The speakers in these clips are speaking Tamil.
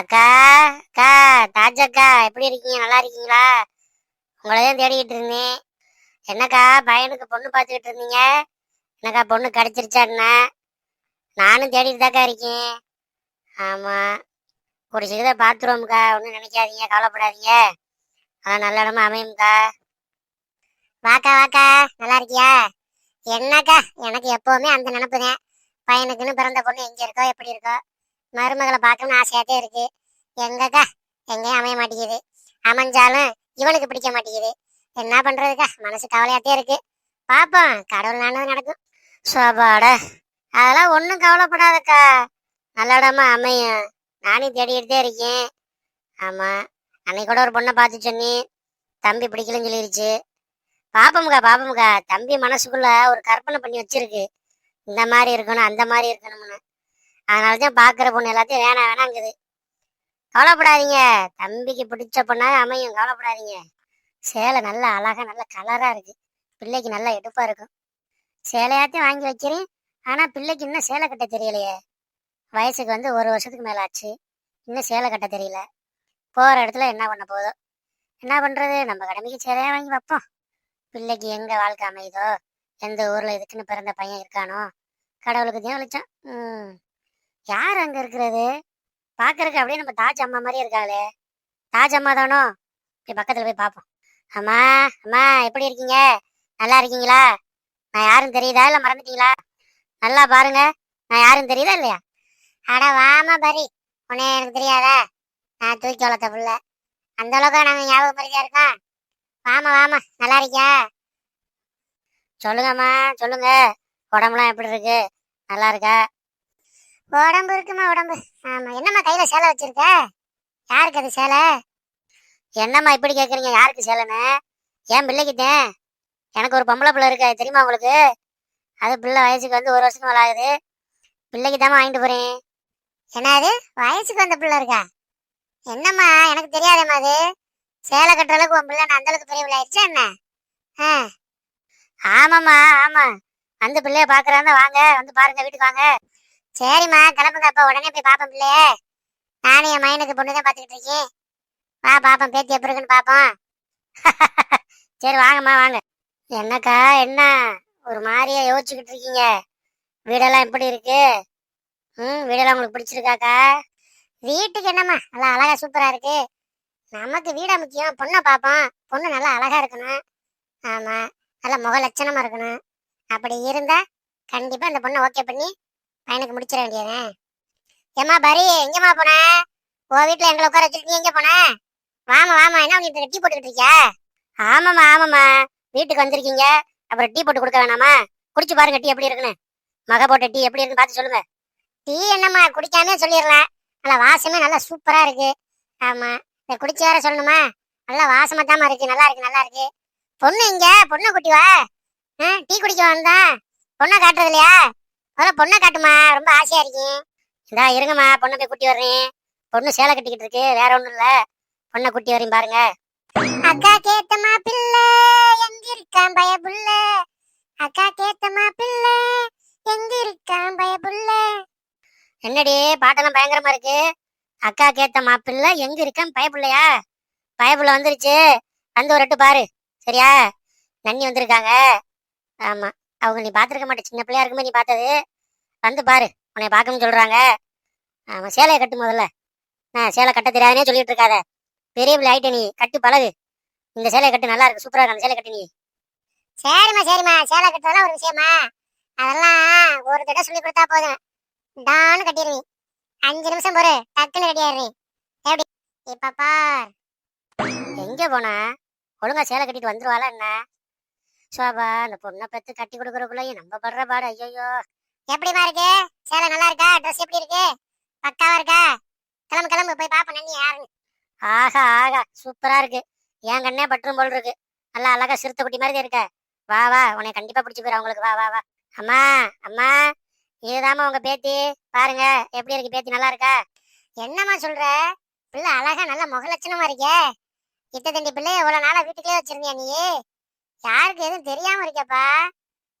அக்கா அக்கா தாஜ் அக்கா எப்படி இருக்கீங்க? நல்லா இருக்கீங்களா? உங்களை தான் தேடிக்கிட்டு இருந்தேன். என்னக்கா பையனுக்கு பொண்ணு பார்த்துக்கிட்டு இருந்தீங்க? என்னக்கா பொண்ணு கிடச்சிருச்சா என்ன நானும் தேடிட்டு தாக்கா இருக்கேன். ஆமாம் ஒரு சீக்கிரம் பார்த்துருவோம்க்கா ஒன்றும் நினைக்காதீங்க கவலைப்படாதீங்க. அதான் நல்ல இடமா அமையும்க்கா. வாக்கா வாக்கா நல்லா இருக்கியா? என்னக்கா எனக்கு எப்போவுமே அந்த நினப்பு தான். பையனுக்குன்னு பிறந்த பொண்ணு எங்கே இருக்கோ எப்படி இருக்கோ. மருமகளை பார்க்கணும்னு ஆசையாட்டே இருக்கு. எங்கக்கா? எங்கேயும் அமைய மாட்டேங்குது. அமைஞ்சாலும் இவனுக்கு பிடிக்க மாட்டேங்குது. என்ன பண்றதுக்கா? மனசு கவலையாட்டே இருக்கு. பார்ப்போம் கடவுள் நானது நடக்கும். சோபாட அதெல்லாம் ஒன்றும் கவலைப்படாதக்கா. நல்ல இடமா அமையும். நானும் தேடிக்கிட்டே இருக்கேன். ஆமாம் அன்னைக்கு கூட ஒரு பொண்ணை பார்த்து சொன்னி தம்பி பிடிக்கலன்னு சொல்லிருச்சு. பாப்பமுக்கா பாப்பமுக்கா. தம்பி மனசுக்குள்ள ஒரு கற்பனை பண்ணி வச்சிருக்கு. இந்த மாதிரி இருக்கணும் அந்த மாதிரி இருக்கணும்னு. அதனால தான் பார்க்குற பொண்ணு எல்லாத்தையும் வேணாம் வேணாங்குது கவலைப்படாதீங்க. தம்பிக்கு பிடிச்ச பொண்ணாக அமையும். கவலைப்படாதீங்க. சேலை நல்ல அழகாக நல்ல கலராக இருக்குது பிள்ளைக்கு நல்லா எடுப்பாக இருக்கும். சேலையாத்தையும் வாங்கி வைக்கிறேன். ஆனால் பிள்ளைக்கு இன்னும் சேலை கட்ட தெரியலையே. வயசுக்கு வந்து ஒரு வருஷத்துக்கு மேலே ஆச்சு. இன்னும் சேலை கட்ட தெரியல. போகிற இடத்துல என்ன பண்ண போதோ. என்ன பண்ணுறது நம்ம கடமைக்கு சேலையாக வாங்கி வைப்போம். பிள்ளைக்கு எங்கே வாழ்க்கை அமையுதோ? எந்த ஊரில் இதுக்குன்னு பிறந்த பையன் இருக்கானோ? கடவுளுக்கு தான் வெளிச்சம். ம். யார் அங்க இருக்கிறது? பாக்குறதுக்கு அப்படியே நம்ம தாஜ் அம்மா மாதிரியே இருக்காளே. தாஜ் அம்மா தானோ? இப்படி பக்கத்துல போய் பார்ப்போம் அம்மா அம்மா எப்படி இருக்கீங்க? நல்லா இருக்கீங்களா? நான் யாரும் தெரியுதா? இல்ல மறந்துட்டீங்களா? நல்லா பாருங்க. நான் யாரும் தெரியுதா இல்லையா? அட வாமா பரி. உன்னே எனக்கு தெரியாதா? நான் தூக்கி வளர்த்த புள்ள. அந்த அளவுக்கு நாங்க ஞாபகம் பரிதியா இருக்கோம் வாமா வாமா. நல்லா இருக்கியா? சொல்லுங்கம்மா சொல்லுங்க. உடம்புலாம் எப்படி இருக்கு? நல்லா இருக்கா? உடம்பு இருக்குமா உடம்பு? ஆமா. என்னம்மா கையில சேலை வச்சிருக்க? யாருக்கு அது சேலை? என்னம்மா இப்படி கேக்குறீங்க? யாருக்கு சேலைன்னு? ஏன் பிள்ளைக்கிட்டேன் எனக்கு ஒரு பொம்பளை பிள்ளை இருக்கு. அது தெரியுமா உங்களுக்கு? அது பிள்ளை வயசுக்கு வந்து ஒரு வருஷத்துக்கு மேல ஆகுது. பிள்ளைக்கு தாம்மா வாங்கிட்டு போகிறேன் என்ன அது? வயசுக்கு வந்த பிள்ளை இருக்கா? என்னம்மா? எனக்கு தெரியாதேம்மா அது. சேலை கட்டுற அளவுக்கு உன் பிள்ளை நான் அந்தளவுக்கு பெரிய பிள்ளை ஆயிடுச்சா என்ன? ஆ. ஆமாம்மா ஆமாம் அந்த பிள்ளைய பார்க்குறாங்க வாங்க வந்து பாருங்க வீட்டுக்கு வாங்க. சரிம்மா கிளம்புங்க அப்ப உடனே போய் பாப்போம் பிள்ளையே. நானும் என் மையனுக்கு பொண்ணு தான் பார்த்துக்கிட்டு இருக்கேன். வா பாப்போம் பேத்தி எப்படி இருக்குன்னு பாப்போம். சரி வாங்கம்மா வாங்க. என்னக்கா என்ன? ஒரு மாதிரியா யோசிச்சுக்கிட்டு இருக்கீங்க. வீடெல்லாம் எப்படி இருக்கு? ம் வீடெல்லாம் உங்களுக்கு பிடிச்சிருக்காக்கா? வீட்டுக்கு என்னம்மா? நல்லா அழகா சூப்பரா இருக்கு. நமக்கு வீடா முக்கியம். பொண்ணை பார்ப்போம் பொண்ணு நல்லா அழகா இருக்கணும். ஆமா நல்லா முக லட்சணமா இருக்கணும். அப்படி இருந்தா கண்டிப்பா அந்த பொண்ணை ஓகே பண்ணி பையனுக்கு முடிச்சிட வேண்டியது. ஏம்மா பரி எங்கம்மா போன? உன் வீட்டுல எங்களை உட்கார வச்சிருக்கீங்க எங்க போன? வாமா வாமா என்ன உங்களுக்கு டீ போட்டுக்கிட்டு இருக்கியா? ஆமாம்மா ஆமாம்மா. வீட்டுக்கு வந்திருக்கீங்க. அப்புறம் டீ போட்டு கொடுக்க வேணாமா? குடிச்சு பாருங்க டீ எப்படி இருக்குன்னு. மக போட்ட டீ எப்படி இருக்குன்னு பார்த்து சொல்லுங்க. டீ என்னம்மா குடிக்காம சொல்லிடலாம். நல்லா வாசமே நல்லா சூப்பரா இருக்கு. ஆமா இதை குடிச்சு வேற சொல்லணுமா? நல்லா வாசமா தாமா இருக்கு. நல்லா இருக்கு நல்லா இருக்கு. பொண்ணு இங்க பொண்ணை குட்டி வா ஆ, டீ குடிக்க வந்தா? பொண்ணை காட்டுறது இல்லையா முதல்ல பொண்ணை காட்டுமா ரொம்ப ஆசையா இருக்கேன் இந்தா இருங்கம்மா பொண்ணை போய் குட்டி வர்றேன். பொண்ணு சேலை கட்டிக்கிட்டு இருக்கு வேற ஒண்ணும் இல்ல. பொண்ணை குட்டி வரையும் பாருங்க. அக்கா கேத்தமா பிள்ளை எங்க இருக்கான் பயபுள்ள? அக்கா கேத்தமா பிள்ளை எங்க இருக்கான் பயபுள்ள? என்னடி பாட்டெல்லாம் பயங்கரமா இருக்கு. அக்கா கேத்த மாப்பிள்ள எங்க இருக்கான் பயப்புள்ளையா பயப்புள்ள வந்துருச்சு. வந்து ஒரு எட்டு பாரு. சரியா? நன்னி வந்திருக்காங்க. ஆமா. அவங்க நீ பார்த்துருக்க மாட்டே. சின்ன பிள்ளையா இருக்கும்போது நீ பார்த்தது. வந்து பாரு. உன்னை பார்க்கணும்னு சொல்றாங்க. ஆமா சேலையை கட்டு முதல்ல. நான் சேலை கட்ட தெரியாதுனே சொல்லிட்டு இருக்காத. பெரிய பிள்ளை ஆயிட்ட நீ. கட்டு பழகு. இந்த சேலையை கட்டு நல்லா இருக்கு. சூப்பரா இருக்கு. அந்த சேலை கட்டு நீ. சரிம்மா சரிம்மா. சேலை கட்டுறதெல்லாம் ஒரு விஷயமா? அதெல்லாம் ஒரு தடவை சொல்லி கொடுத்தா போதும். டான்னு கட்டிடுவீ அஞ்சு நிமிஷம் பொறு. டக்குன்னு கட்டிடுறேன் எப்படி? இப்ப பார். எங்க போனா? ஒழுங்கா சேலை கட்டிட்டு வந்துருவாளா என்ன? சோபா அந்த பொண்ணை பத்து கட்டி கொடுக்கறதுக்குள்ளயும் நம்ம படுற பாடு ஐயோ எப்படிமா இருக்கு? சேலை நல்லா இருக்கா? ட்ரெஸ் எப்படி இருக்கு? பக்காவா இருக்கா? கிளம்பு கிளம்பு போய் பாப்ப நன்னி யாருன்னு. ஆஹா ஆகா சூப்பரா இருக்கு. என் கண்ணே பற்றும் போல் இருக்கு. நல்லா அழகா சிறுத்தை குட்டி மாதிரி தான் இருக்க. வா வா உன்னை கண்டிப்பா பிடிச்சி போயிரு அவங்களுக்கு வா வா வா. அம்மா அம்மா இதுதாம்மா உங்க பேத்தி. பாருங்க எப்படி இருக்கு பேத்தி நல்லா இருக்கா? என்னம்மா சொல்ற? பிள்ளை அழகா நல்ல முகலட்சணமா இருக்கே. இத்த தண்டி பிள்ளை இவ்வளவு நாளா வீட்டுக்கே வச்சிருந்தியா நீ யாருக்கு எதுவும் தெரியாம இருக்கப்பா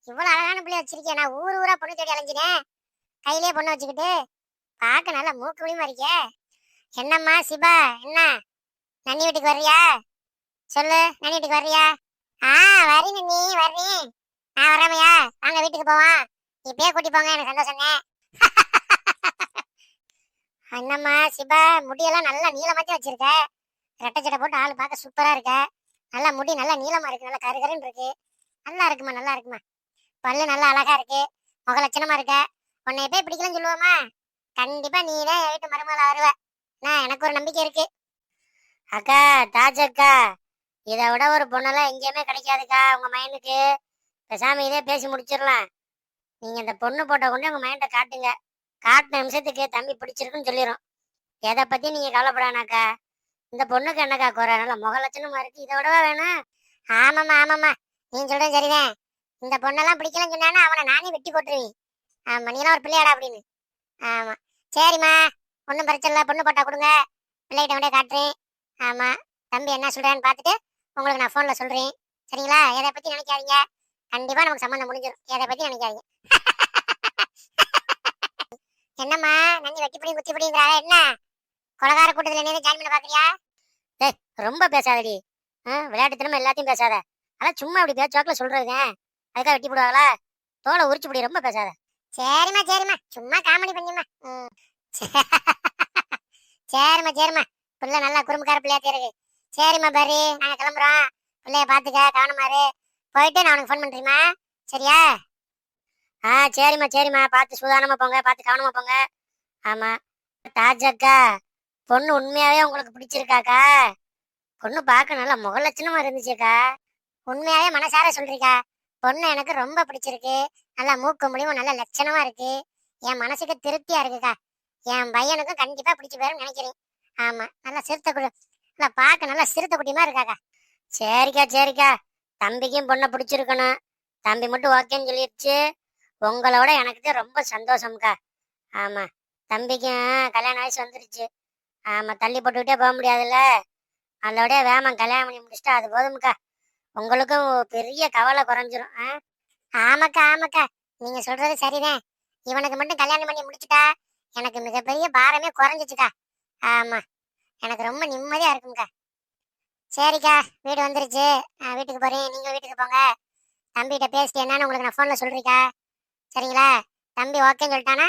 இவ்வளவு அழகான பிள்ளை வச்சிருக்கே நான் ஊர் ஊரா பொண்ணு தேடி அலைஞ்சினேன். கையிலே பொண்ணு வச்சுக்கிட்டு பார்க்க நல்லா மூக்கு வழியுமா இருக்கே? என்னம்மா சிபா என்ன? நன்னி வீட்டுக்கு வர்றியா? சொல்லு நன்னி வீட்டுக்கு வர்றியா? ஆ வரி நன்னி வர்றேன். நான் வரமையா வாங்க வீட்டுக்கு போவோம். இப்பயே கூட்டி போங்க எனக்கு சந்தோஷங்க. என்னம்மா சிபா முடியெல்லாம் நல்லா நீளமாத்தி வச்சிருக்க. ரெட்டை சட்டை போட்டு ஆள் பார்க்க சூப்பரா இருக்க. நல்லா முடி நல்லா நீளமா இருக்கு நல்லா கருகருன்னு இருக்கு. நல்லா இருக்குமா நல்லா இருக்குமா? பல்லு நல்லா அழகா இருக்கு. முக லட்சணமா இருக்க. உன்னை எப்பயே பிடிக்கலன்னு சொல்லுவோமா? கண்டிப்பா நீ தான் என் வீட்டு வருவ. நான் எனக்கு ஒரு நம்பிக்கை இருக்கு. அக்கா தாஜ் அக்கா இதை விட ஒரு பொண்ணெல்லாம் எங்கேயுமே கிடைக்காதுக்கா. உங்க மைண்டுக்கு பேசாம இதே பேசி முடிச்சிடலாம். நீங்க இந்த பொண்ணு போட்ட கொண்டு உங்க மைண்டை காட்டுங்க. காட்டின நிமிஷத்துக்கு தம்பி பிடிச்சிருக்குன்னு சொல்லிடும் எதை பத்தி நீங்க கவலைப்படானாக்கா இந்த பொண்ணுக்கு என்னக்கா குறை? நல்ல முக லட்சணமா இருக்கு. இதை விடவா வேணும்? ஆமாம்மா ஆமாம்மா. நீ சொல்றது சரிதான். இந்த பொண்ணெல்லாம் பிடிக்கலன்னு சொன்னானே அவனை நானே வெட்டி போட்டுருவேன். ஆமா நீலாம் ஒரு பிள்ளையாடா அப்படின்னு. ஆமா. சரிம்மா. ஒன்றும் பிரச்சனை இல்லை. பொண்ணு போட்டா கொடுங்க. பிள்ளைகிட்ட கொண்டே காட்டுறேன். ஆமா. தம்பி என்ன சொல்றான்னு பார்த்துட்டு உங்களுக்கு நான் ஃபோனில் சொல்கிறேன் சரிங்களா? எதை பற்றி நினைக்காதீங்க. கண்டிப்பாக நமக்கு சம்மந்தம் முடிஞ்சிடும் எதை பற்றி நினைக்காதீங்க. என்னம்மா? நன்றி வெட்டி பிடி குத்தி பிடிங்கிறாங்க. என்ன? கொலகார கூட்டத்தில் என்ன ஜாயின் பண்ண பாக்குறியா? ஏய் ரொம்ப பேசாதடி. ஆ விளையாட்டுத்தனமா எல்லாத்தையும் பேசாத. அதான் சும்மா இப்படி பேச்சுவாக்கில் சொல்றதுங்க. அதுக்காக வெட்டி போடுவாங்களா? தோலை உரிச்சு பிடி ரொம்ப பேசாத. சரிம்மா சரிம்மா. சும்மா காமெடி பண்ணிம்மா. ம். சரிம்மா சரிம்மா. பிள்ளை நல்லா குறும்புக்கார பிள்ளையா தெரியுது. சரிம்மா பாரி. நாங்க கிளம்புறோம். பிள்ளைய பாத்துக்க கவனமாரு போயிட்டு நான் உனக்கு ஃபோன் பண்றேம்மா. சரியா? ஆ சரிம்மா சரிம்மா. பார்த்து சூதானமா போங்க. பார்த்து கவனமா போங்க. ஆமா. தாஜக்கா. பொண்ணு உண்மையாவே உங்களுக்கு பிடிச்சிருக்காக்கா? பொண்ணு பார்க்க நல்லா முக லட்சணமா இருந்துச்சுக்கா. உண்மையாவே மனசார சொல்றீக்கா? பொண்ணு எனக்கு ரொம்ப பிடிச்சிருக்கு. நல்லா மூக்கு முடிவும் நல்ல லட்சணமா இருக்கு. என் மனசுக்கு திருப்தியா இருக்குக்கா. என் பையனுக்கும் கண்டிப்பா பிடிச்சி போயிரும்னு நினைக்கிறேன். ஆமா நல்லா சிறுத்தை குடி நல்லா பார்க்க நல்லா சிறுத்தை குட்டிமா இருக்காக்கா. சரிக்கா சரிக்கா. தம்பிக்கும் பொண்ணை பிடிச்சிருக்கணும். தம்பி மட்டும் ஓகேன்னு சொல்லிடுச்சு உங்களோட எனக்கு ரொம்ப சந்தோஷம்க்கா. ஆமா தம்பிக்கும் கல்யாண வயசு வந்துருச்சு. ஆமா தள்ளி போட்டுக்கிட்டே போக முடியாதுல்ல? அதோட வேமா கல்யாணம் பண்ணி முடிச்சிட்டா அது போதும்க்கா. உங்களுக்கும் பெரிய கவலை குறைஞ்சிரும் ஆ? ஆமாக்கா ஆமாக்கா. நீங்க சொல்றது சரிதான். இவனுக்கு மட்டும் கல்யாணம் பண்ணி முடிச்சுட்டா எனக்கு மிகப்பெரிய பாரமே குறைஞ்சிச்சுக்கா. ஆமா எனக்கு ரொம்ப நிம்மதியா இருக்கும்க்கா. சரிக்கா வீடு வந்துருச்சு. நான் வீட்டுக்கு போறேன். நீங்க வீட்டுக்கு போங்க. தம்பிகிட்ட பேசிட்டு என்னன்னு உங்களுக்கு நான் ஃபோனில் சொல்கிறீக்கா சரிங்களா? தம்பி ஓகேன்னு சொல்லிட்டானா?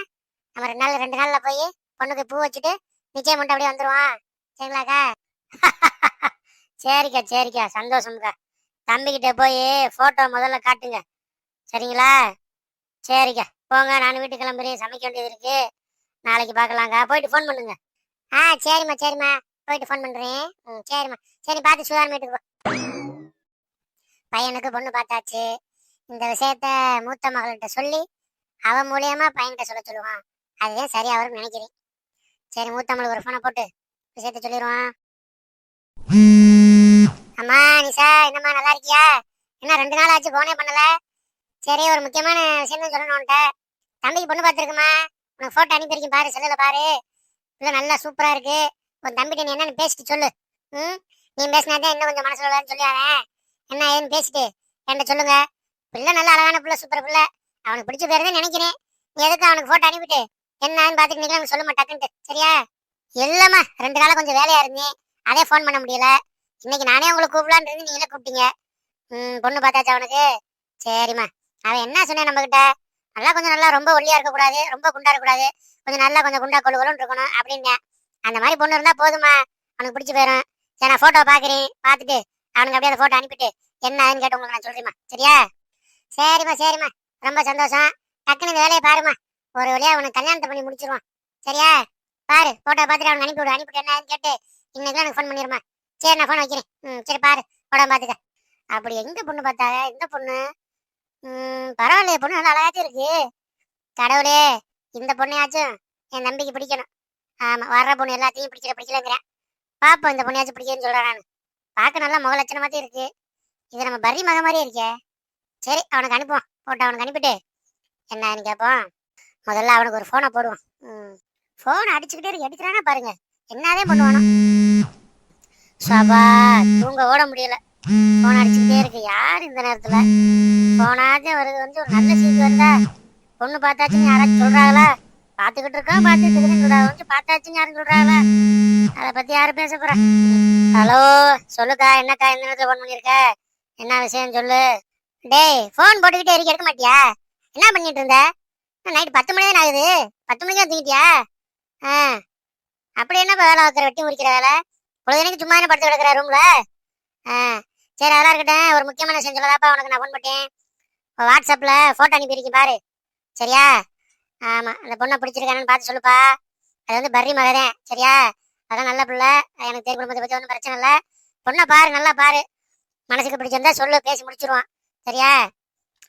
நம்ம ரெண்டு நாள் ரெண்டு நாளில் போய் பொண்ணுக்கு பூ வச்சுட்டு நிச்சயம் மட்டும் அப்படியே வந்துருவான் சரிங்களாக்கா? சரிக்கா சரிக்கா. சந்தோஷம்க்கா. தம்பிக்கிட்ட போய் போட்டோ முதல்ல காட்டுங்க. சரிங்களா? சரிக்கா. போங்க நான் வீட்டுக்கு கிளம்புறேன். சமைக்க வேண்டியது இருக்கு. நாளைக்கு பார்க்கலாங்க போயிட்டு ஃபோன் பண்ணுங்க. ஆ சரிம்மா சரிம்மா. போயிட்டு ஃபோன் பண்ணுறேன் ம் சரிம்மா. சரி பார்த்து சுதாரம் வீட்டுக்கு போ. பையனுக்கு பொண்ணு பார்த்தாச்சு. இந்த விஷயத்த மூத்த மகள்கிட்ட சொல்லி அவன் மூலியமா பையன்கிட்ட சொல்ல சொல்லுவான். அதுதான் சரியா வரும்னு நினைக்கிறேன். சரி மூத்தமிழுக்கு ஒரு ஃபோனை போட்டு விஷயத்த சொல்லிடுவான் அம்மா நிஷா என்னம்மா நல்லா இருக்கியா? என்ன ரெண்டு நாள் ஆச்சு ஃபோனே பண்ணல. சரி ஒரு முக்கியமான விஷயம் தான் சொல்லணும் உன்ட்ட தம்பிக்கு பொண்ணு பார்த்துருக்குமா? உனக்கு ஃபோட்டோ அனுப்பியிருக்கேன் பாரு செல்லில் பாரு. இல்லை நல்லா சூப்பரா இருக்கு. உன் தம்பிட்ட நீ என்னன்னு பேசிட்டு சொல்லு. ம்? நீ பேசினாதான் இன்னும் கொஞ்சம் மனசில் உள்ளான்னு சொல்லி அவன் என்ன ஏதுன்னு பேசிட்டு என்கிட்ட சொல்லுங்க. பிள்ளை நல்ல அழகான பிள்ளை சூப்பர் பிள்ளை. அவனுக்கு பிடிச்ச பேர் தான் நினைக்கிறேன். நீ எதுக்கு அவனுக்கு ஃபோட்டோ அனுப்பிட்டு என்னன்னு பாத்துட்டு நீங்களும் சொல்ல மாட்டாக்குன்ட்டு சரியா? இல்லம்மா ரெண்டு நாளா கொஞ்சம் வேலையா இருந்தேன் அதே ஃபோன் பண்ண முடியல. இன்னைக்கு நானே உங்களை கூப்பிடலான்னு இருந்து நீங்களே கூப்பிட்டீங்க. ம் பொண்ணு பார்த்தாச்சா அவனுக்கு சரிம்மா. அவன் என்ன சொன்னேன் நம்மகிட்ட? நல்லா கொஞ்சம் நல்லா ரொம்ப ஒல்லியா இருக்கக்கூடாது ரொம்ப குண்டா இருக்கக்கூடாது கொஞ்சம் நல்லா கொஞ்சம் குண்டா கொழு இருக்கணும் அப்படின்னேன். அந்த மாதிரி பொண்ணு இருந்தா போதுமா அவனுக்கு பிடிச்சி போயிடும் சரி நான் ஃபோட்டோ பாக்குறேன் பார்த்துட்டு அவனுக்கு அப்படியே அந்த ஃபோட்டோ அனுப்பிட்டு என்ன கேட்டு உங்களுக்கு நான் சொல்றேம்மா. சரியா? சரிம்மா சரிம்மா. ரொம்ப சந்தோஷம். டக்குனு இந்த வேலையை பாருமா ஒரு வழியா அவனுக்கு கல்யாணத்தை பண்ணி முடிச்சிருவான். சரியா? பாரு போட்டோ பார்த்துட்டு அவனுக்கு அனுப்பி விடு. அனுப்பிட்டு என்ன கேட்டு இன்னைக்கு எனக்கு ஃபோன் பண்ணிடுமா சரி நான் ஃபோன் வைக்கிறேன். ம் சரி பாரு உடம்பு பார்த்துக்க. அப்படி எங்க பொண்ணு பார்த்தாங்க? எந்த பொண்ணு? ம் பரவாயில்லையே பொண்ணு நல்லா அழகாச்சும் இருக்கு. கடவுளே இந்த பொண்ணையாச்சும் என் தம்பிக்கு பிடிக்கணும். ஆமா வர்ற பொண்ணு எல்லாத்தையும் பிடிக்கல பிடிக்கலங்கிறேன். பாப்போம் இந்த பொண்ணையாச்சும் பிடிக்குன்னு சொல்கிறேன் நான். பார்க்க நல்லா முக தான் இருக்கு. இது நம்ம பரி மக மாதிரியே இருக்கே. சரி அவனுக்கு அனுப்புவோம். போட்டு அவனுக்கு அனுப்பிட்டு என்னன்னு கேட்போம். முதல்ல அவனுக்கு ஒரு ஃபோனை போடுவான் ம். ஃபோன் அடிச்சுக்கிட்டே இருக்கு எடுக்கிறானா பாருங்க. என்னதே பண்ணுவானோ. சபா தூங்க ஓட முடியல. போன் அடிச்சுக்கிட்டே இருக்கு. யார் இந்த நேரத்துல? போனாச்சும் வருது. வந்து ஒரு நல்ல செய்தி வந்தா பொண்ணு பார்த்தாச்சுன்னு யாராச்சும் சொல்றாங்களா? பாத்துக்கிட்டு இருக்கோம் பாத்துட்டு இருக்கேன்னு வந்து கொஞ்சம் பார்த்தாச்சுன்னு யாரும் சொல்றாங்களா? அதை பத்தி யாரும் பேச போறா? ஹலோ சொல்லுக்கா. என்னக்கா இந்த நேரத்துல ஃபோன் பண்ணிருக்க என்ன விஷயம் சொல்லு? டேய் ஃபோன் போட்டுக்கிட்டே இருக்க எடுக்க மாட்டியா? என்ன பண்ணிட்டு இருந்த? நைட் பத்து மணி தானே ஆகுது? பத்து மணிக்கு தான் தூங்கிட்டியா? ஆ. அப்படி என்ன வேலை வைக்கிற வெட்டி முடிக்கிற வேலை? பொழுதுனைக்கு சும்மா என்ன படுத்து கிடக்கிற ரூம்ல ஆ. சரி அதெல்லாம் இருக்கட்டும். ஒரு முக்கியமான விஷயம் சொல்லதாப்பா உனக்கு நான் ஃபோன் பண்ணிட்டேன் இப்போ ஃபோட்டோ அனுப்பியிருக்கேன் பாரு. சரியா? ஆமாம் அந்த பொண்ணை பிடிச்சிருக்கானு பார்த்து சொல்லுப்பா. அது வந்து பர்ரி மகதேன் சரியா? அதான் நல்ல பிள்ளை. எனக்கு தெரியும் குடும்பத்தை பற்றி ஒன்றும் பிரச்சனை இல்லை. பொண்ணை பாரு நல்லா பாரு. மனசுக்கு பிடிச்சிருந்தா சொல்லு பேசி முடிச்சிருவான் சரியா?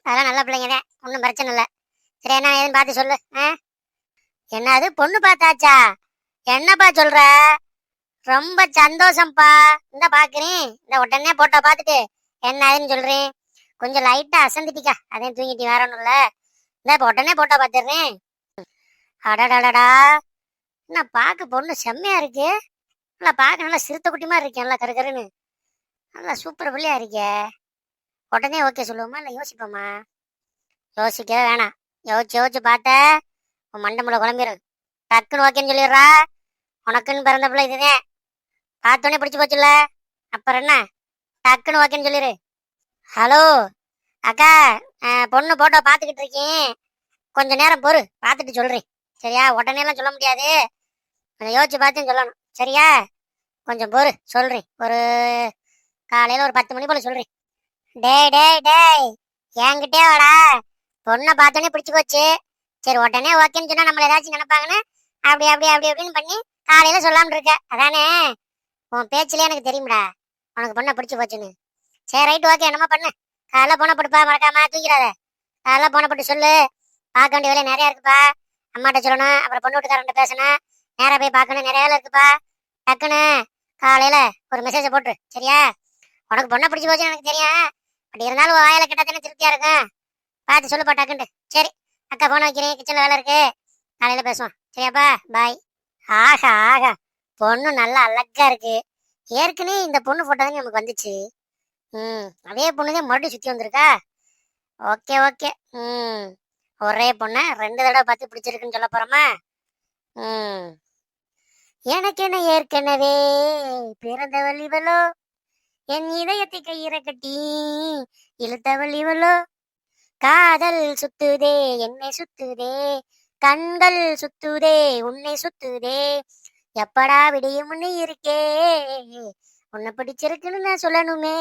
அதெல்லாம் நல்ல பிள்ளைங்க தான். ஒன்றும் பிரச்சனை இல்லை. சரி என்ன ஏதுன்னு பார்த்து சொல்லு. ஆ? என்னது பொண்ணு பார்த்தாச்சா? என்னப்பா சொல்ற? ரொம்ப சந்தோஷம்ப்பா. இந்த பாக்குறேன் இந்த உடனே போட்டோ பார்த்துட்டு என்ன ஏதுன்னு சொல்றேன் கொஞ்சம் லைட்டா அசந்துட்டிக்கா. அதே தூங்கிட்டு வேற ஒன்றும் இல்லை. இந்த இப்போ உடனே போட்டோ பார்த்துடுறேன் அடடடடா. என்ன பார்க்க பொண்ணு செம்மையா இருக்கு. நல்லா பார்க்க நல்லா சிறுத்தை குட்டி மாதிரி இருக்கேன் நல்லா கருக்கருன்னு நல்லா சூப்பர் பிள்ளையா இருக்கே. உடனே ஓகே சொல்லுவோமா இல்லை யோசிப்போமா? யோசிக்கவே வேணாம். யோசிச்சு யோசிச்சு பார்த்த உன் மண்டமுள்ள குழம்பிடும் டக்குன்னு ஓகேன்னு சொல்லிடுறா. உனக்குன்னு பிறந்த பிள்ளை இதுதான் பார்த்தோன்னே பிடிச்சி போச்சுல்ல. அப்புறம் என்ன? டக்குன்னு ஓகேன்னு சொல்லிடு ஹலோ அக்கா பொண்ணு போட்டோ பார்த்துக்கிட்டு இருக்கேன். கொஞ்ச நேரம் பொறு பார்த்துட்டு சொல்கிறேன் சரியா? உடனேலாம் சொல்ல முடியாது. கொஞ்சம் யோசிச்சு பார்த்து சொல்லணும். சரியா? கொஞ்சம் பொறு சொல்கிறேன் ஒரு காலையில் ஒரு பத்து மணி போல் சொல்கிறேன் டேய் டேய் டேய் என்கிட்டே வாடா. பொண்ணை பார்த்தோன்னே பிடிச்சி போச்சு சரி உடனே ஓகேன்னு சொன்னா நம்மள ஏதாச்சும் நினைப்பாங்கன்னு? அப்படி அப்படி அப்படி அப்படின்னு பண்ணி காலையில சொல்லாம இருக்க. அதானே? உன் பேச்சுலயே எனக்கு தெரியும்டா. உனக்கு பொண்ணை பிடிச்சி போச்சுன்னு. சரி ரைட் ஓகே என்னமா பண்ணு. காலைல போன போட்டுப்பா மறக்காம தூங்கிறாத காலைல போன போட்டு சொல்லு. பார்க்க வேண்டிய வேலை நிறையா இருக்குப்பா. அம்மாட்ட சொல்லணும் அப்புறம் பொண்ணு வீட்டுக்காரன்ட்ட பேசணும். நேராக போய் பார்க்கணும் நிறைய வேலை இருக்குப்பா. டக்குன்னு காலையில ஒரு மெசேஜ் போட்டுரு. சரியா? உனக்கு பொண்ணை பிடிச்சி போச்சுன்னு எனக்கு தெரியும். அப்படி இருந்தாலும் வாயில கிட்ட தானே திருப்தியா இருக்கும். பார்த்து சொல்லுப்பா டக்குன்ட்டு சரி அக்கா ஃபோன் வைக்கிறேன் கிச்சனில் வேலை இருக்கு. காலையில் பேசுவோம். சரியாப்பா பாய் ஆஹா ஆஹா. பொண்ணு நல்லா அழகா இருக்கு. ஏற்கனவே இந்த பொண்ணு ஃபோட்டோ தான் நமக்கு வந்துச்சு. ம் அதே பொண்ணு தான் மறுபடியும் சுற்றி வந்திருக்கா. Okay okay. ம் ஒரே பொண்ணை ரெண்டு தடவை பார்த்து பிடிச்சிருக்குன்னு சொல்ல போகிறோமா ம். எனக்கென ஏற்கனவே பிறந்தவள் இவளோ என் இதயத்தை கையிற கட்டி இழுத்தவள் இவளோ காதல் சுத்துதே என்னை சுத்துதே. கண்கள் சுத்துதே உன்னை சுத்துதே. எப்படா விடியும்னு முன்னே இருக்கே. உன்னை பிடிச்சிருக்குன்னு நான் சொல்லணுமே.